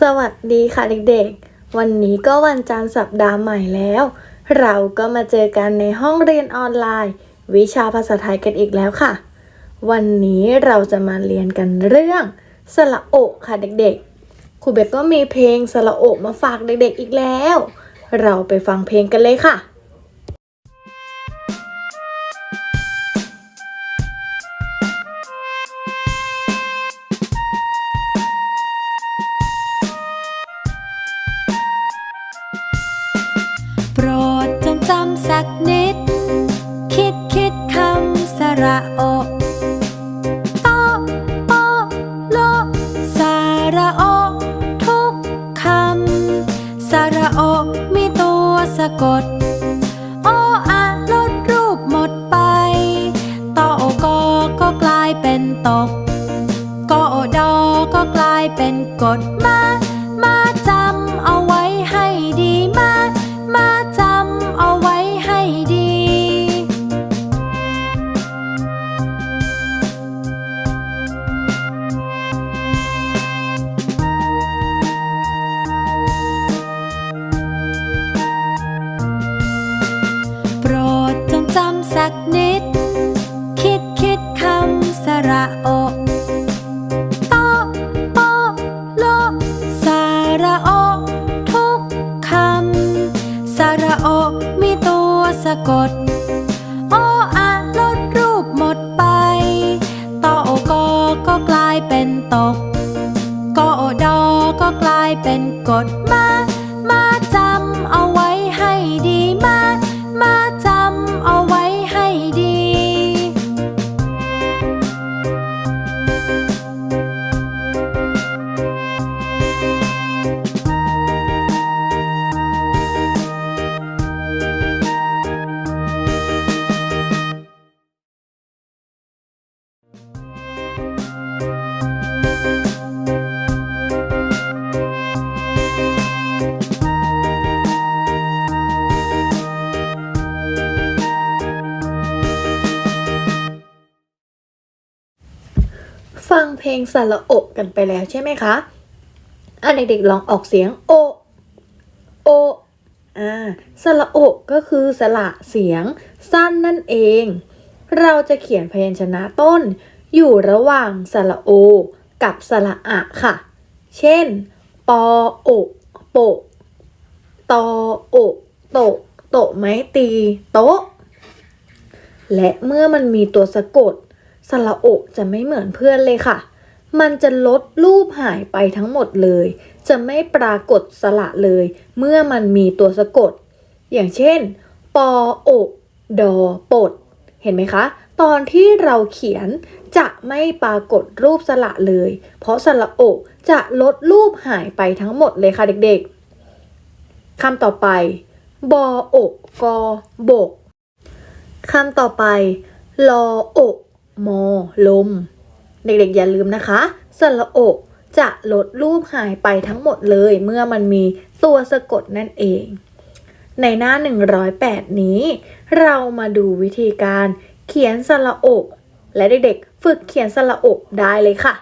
สวัสดีค่ะเด็กๆ วันนี้ก็วันจันทร์สัปดาห์ใหม่แล้ว เราก็มาเจอกันในห้องเรียนออนไลน์ วิชาภาษาไทยกันอีกแล้วค่ะ วันนี้เราจะมาเรียนกันเรื่องสระโอค่ะเด็กๆครูเบกก็มีเพลงสระโอมาฝากเด็กๆอีกแล้ว เราไปฟังเพลงกันเลยค่ะ สักนิด คิดคิดคำสระโอโตโปโลสระโอ ทุกคำสระโอ มีตัวสะกด โออะลดรูปหมดไปตอโอกอก็กลายเป็นตกกอโอดอก็กลายเป็นกฎ สักนิด คิดคิดคำสระโอโตโปโลสระโอ ทุกคำสระโอ มีตัวสะกด โออะลดรูปหมดไปตอโอกอก็กลายเป็นตกกอโอดอก็กลายเป็นกฎ งเพลงสระโอกันไปแล้วใช่ไหมคะอะเด็กๆลองออกเสียงโอโออ่าสระโอก็คือสระเสียงสั้นนั่นเอง เราจะเขียนพยัญชนะต้น อยู่ระหว่างสระโอ กับสระอะค่ะ เช่นปอโอโปตอโอโตโตไม้ตีโต๊ะ และเมื่อมันมีตัวสะกดสระโอจะไม่เหมือนเพื่อนเลยค่ะ มันจะลดรูปหายไปทั้งหมดเลย จะไม่ปรากฏสระเลย เมื่อมันมีตัวสะกด อย่างเช่น ปอโอะดอปด เห็นไหมคะ ตอนที่เราเขียนจะไม่ปรากฏรูปสระเลย เพราะสระอะจะลดรูปหายไปทั้งหมดเลยค่ะเด็กๆคำต่อไป บอโอะกอบกคำต่อไป ลออะมอลม เด็กๆอย่าลืมนะคะสระโอะจะลดรูปหายไปทั้งหมดเลย เมื่อมันมีตัวสะกดนั่นเอง ในหน้า 108 นี้ เรามาดูวิธีการเขียนสระโอะและเด็กๆฝึกเขียนสระโอะได้เลยค่ะ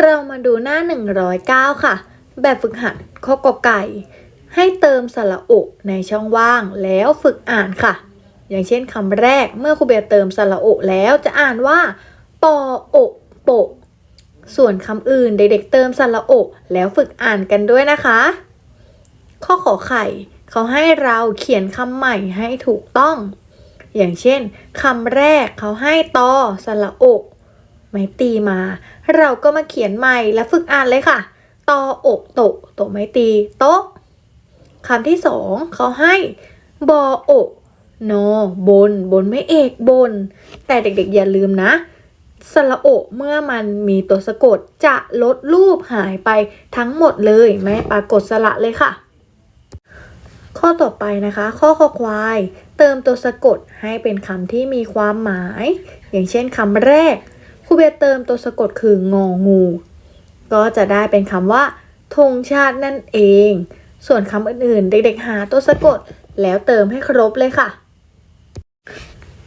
เรามาดูหน้า 109 ค่ะ แบบฝึกหัดข้อกอไก่ ให้เติมสระโอะในช่องว่างแล้วฝึกอ่านค่ะ อย่างเช่นคำแรกเมื่อครูเบียเติมสระโอะแล้วจะอ่านว่า ปออะโปะส่วนคำอื่นเด็กๆเติมสระอะแล้วฝึกอ่านกันด้วยนะคะ ข้อขอไข่ เขาให้เราเขียนคำใหม่ให้ถูกต้อง อย่างเช่นคำแรกเขาให้ตอสระอะไม่ตีมา เราก็มาเขียนใหม่และฝึกอ่านเลยค่ะตออะโตะโตะไม่ตีโต๊ะคำที่สองเขาให้บอโอะนอบน บนไม่เอกบน แต่เด็กๆอย่าลืมนะ สระโอเมื่อมันมีตัวสะกดจะลดรูปหายไปทั้งหมดเลยไม่ปรากฏสระเลยค่ะ ข้อต่อไปนะคะ ข้อคอควาย เติมตัวสะกดให้เป็นคำที่มีความหมาย อย่างเช่นคำแรกครูเบียเติมตัวสะกดคืององู ก็จะได้เป็นคำว่าธงชาตินั่นเอง ส่วนคำอื่นๆ เด็กๆหาตัวสะกดแล้วเติมให้ครบเลยค่ะ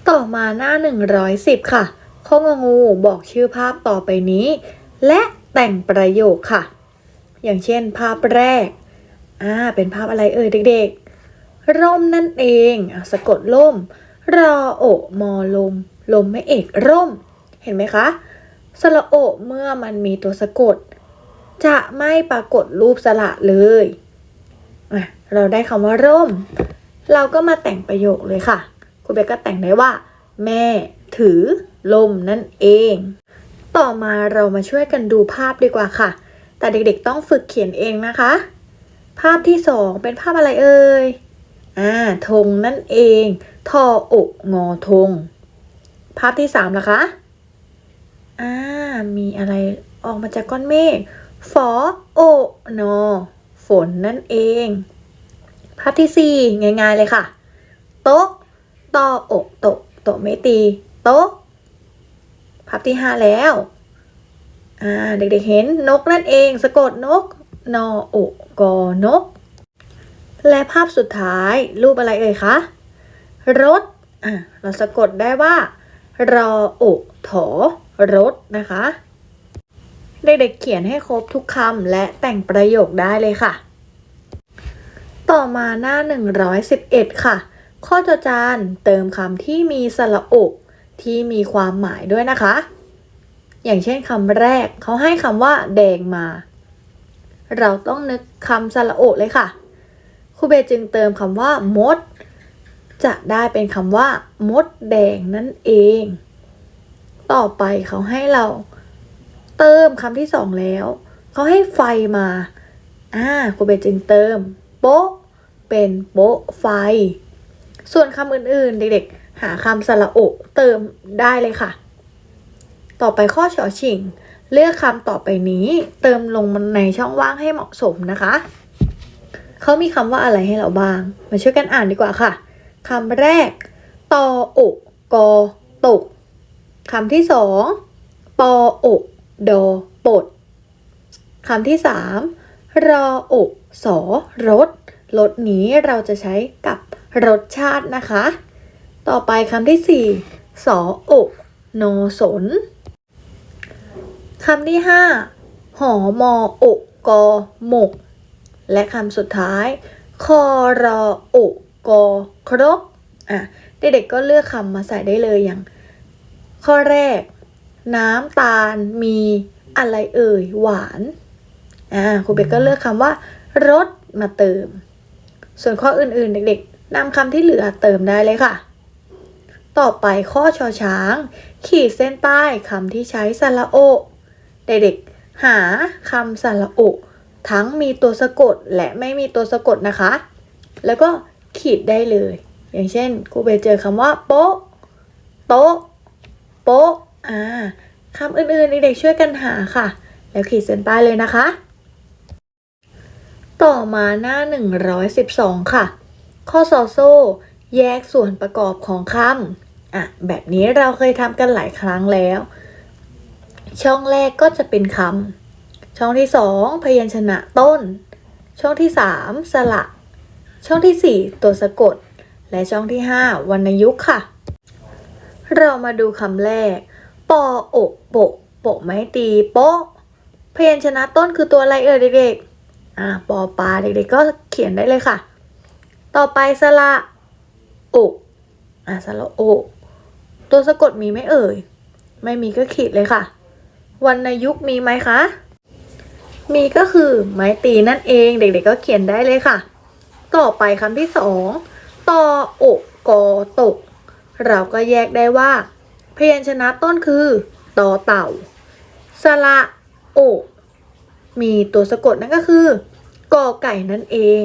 ต่อมาหน้า 110 ค่ะ ข้องงูบอกชื่อภาพต่อไปนี้ และแต่งประโยคค่ะ อย่างเช่น ภาพแรก อ่า เป็นภาพอะไรเอ่ยเด็กๆ ร่มนั่นเองอสะกดล่ม รอโอมอลม ลมไม่เอกร่ม เห็นไหมคะ สระโอเมื่อมันมีตัวสะกด จะไม่ปรากฏรูปสระเลยเราได้คำว่าร่ม เราก็มาแต่งประโยคเลยค่ะ คุณเบกก็แต่งได้ว่า แม่ถือ ลมนั่นเอง ต่อมาเรามาช่วยกันดูภาพดีกว่าค่ะ แต่เด็กๆต้องฝึกเขียนเองนะคะ ภาพที่สองเป็นภาพอะไรเอ่ย อ่าธงนั่นเอง ทออกงอธง ภาพที่สามล่ะคะ อ่า มีอะไรออกมาจากก้อนเมฆ ฝอโอนอฝนนั่นเอง ภาพที่สี่ง่ายๆเลยค่ะ โต๊ะตออกโตะโตะไม่ตี โต๊ะ ภาพที่ห้าแล้วอ่าเด็กๆเห็นนกนั่นเอง สะกดนก นอโอกอนก และภาพสุดท้ายรูปอะไรเอ่ยคะรถอะเราสะกดได้ว่า รอโอถอรถนะคะเด็กๆเขียนให้ครบทุกคำและแต่งประโยคได้เลยค่ะ ต่อมาหน้า 111 ค่ะ ข้อจจานเติมคำที่มีสระอก ที่มีความหมายด้วยนะคะ อย่างเช่นคำแรกเขาให้คำว่าแดงมา เราต้องนึกคำสระโอเลยค่ะครูเบจึงเติมคำว่ามด จะได้เป็นคำว่า มดแดงนั่นเอง ต่อไปเขาให้เราเติมคำที่สองแล้ว เขาให้ไฟมาอ่าครูเบจึงเติม โป๊ะ เป็นโป๊ะไฟ ส่วนคำอื่นๆ เด็กๆ หาคำสระโอเติมได้เลยค่ะ ต่อไปข้อเฉอชิง เลือกคำต่อไปนี้ เติมลงในช่องว่างให้เหมาะสมนะคะ เขามีคำว่าอะไรให้เราบ้าง มาช่วยกันอ่านดีกว่าค่ะคำแรก ตออกกอตกคำที่สองปออกดอปดคำที่สามรออกสอรสรสนี้เราจะใช้กับรสชาตินะคะ ต่อไปคำที่สี่สออกโนสนคำที่ห้าหอมออกกอหมก และคำสุดท้ายคอรออกกอครกอะเด็กๆก็เลือกคำมาใส่ได้เลยอย่าง ข้อแรก น้ำตาลมีอะไรเอ่ยหวานอ่าครูเบกก็เลือกคำว่ารสมาเติม ส่วนข้ออื่นๆ เด็กๆนำคำที่เหลือเติมได้เลยค่ะ ต่อไปข้อชอช้าง ขีดเส้นใต้คำที่ใช้สระโอเด็กๆหาคำสระโอทั้งมีตัวสะกดและไม่มีตัวสะกดนะคะ แล้วก็ขีดได้เลย อย่างเช่นครูเบเจอคำว่าโป๊ะโต๊ะโป๊ะอ่าคำอื่นๆเด็กๆช่วยกันหาค่ะ แล้วขีดเส้นใต้เลยนะคะ ต่อมาหน้า 112 ค่ะ ข้อซอโซ่ แยกส่วนประกอบของคำอะแบบนี้เราเคยทำกันหลายครั้งแล้ว ช่องแรกก็จะเป็นคำช่องที่สองพยัญชนะต้น ช่องที่สามสระ ช่องที่สี่ตัวสะกด และช่องที่ห้าวรรณยุกต์ค่ะ เรามาดูคำแรก ปออกโปะโปะไม้ตีโป๊ะพยัญชนะต้นคือตัวอะไรเอ่ยเด็กๆอ่าปอปลาเด็กๆก็เขียนได้เลยค่ะ ต่อไปสระ อกอ่าสระอกตัวสะกดมีไหมเอ่ย ไม่มีก็ขีดเลยค่ะวรรณยุกมีไหมคะ มีก็คือไม้ตีนั่นเองเด็กๆก็เขียนได้เลยค่ะ ต่อไปคำที่สองตออกกอตก เราก็แยกได้ว่า พยัญชนะต้นคือตอเต่า สระโอกมีตัวสะกดนั่นก็คือกอไก่นั่นเอง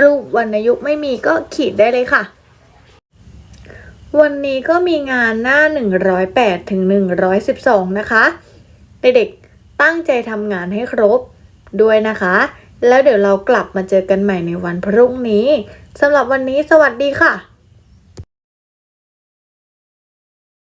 รูปวรรณยุกต์ไม่มีก็ขีดได้เลยค่ะ วันนี้ก็มีงานหน้า 108ถึง112 นะคะ เด็กๆตั้งใจทำงานให้ครบด้วยนะคะ แล้วเดี๋ยวเรากลับมาเจอกันใหม่ในวันพรุ่งนี้สำหรับวันนี้สวัสดีค่ะ